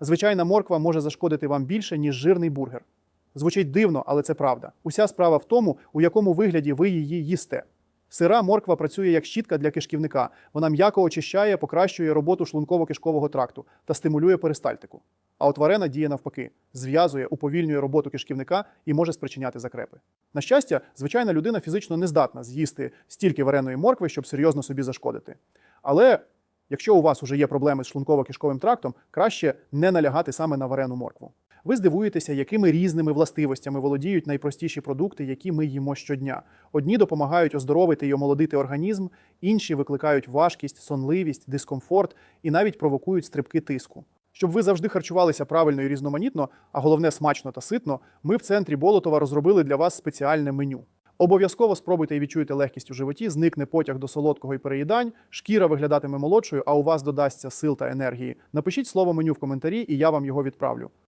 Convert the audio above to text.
Звичайна морква може зашкодити вам більше, ніж жирний бургер. Звучить дивно, але це правда. Уся справа в тому, у якому вигляді ви її їсте. Сира морква працює як щітка для кишківника. Вона м'яко очищає, покращує роботу шлунково-кишкового тракту та стимулює перистальтику. А от варена діє навпаки, зв'язує, уповільнює роботу кишківника і може спричиняти закрепи. На щастя, звичайна людина фізично не здатна з'їсти стільки вареної моркви, щоб серйозно собі зашкодити. Але якщо у вас уже є проблеми з шлунково-кишковим трактом, краще не налягати саме на варену моркву. Ви здивуєтеся, якими різними властивостями володіють найпростіші продукти, які ми їмо щодня. Одні допомагають оздоровити і омолодити організм, інші викликають важкість, сонливість, дискомфорт і навіть провокують стрибки тиску. Щоб ви завжди харчувалися правильно і різноманітно, а головне смачно та ситно, ми в центрі Болотова розробили для вас спеціальне меню. Обов'язково спробуйте і відчуєте легкість у животі, зникне потяг до солодкого і переїдань, шкіра виглядатиме молодшою, а у вас додасться сил та енергії. Напишіть слово меню в коментарі, і я вам його відправлю.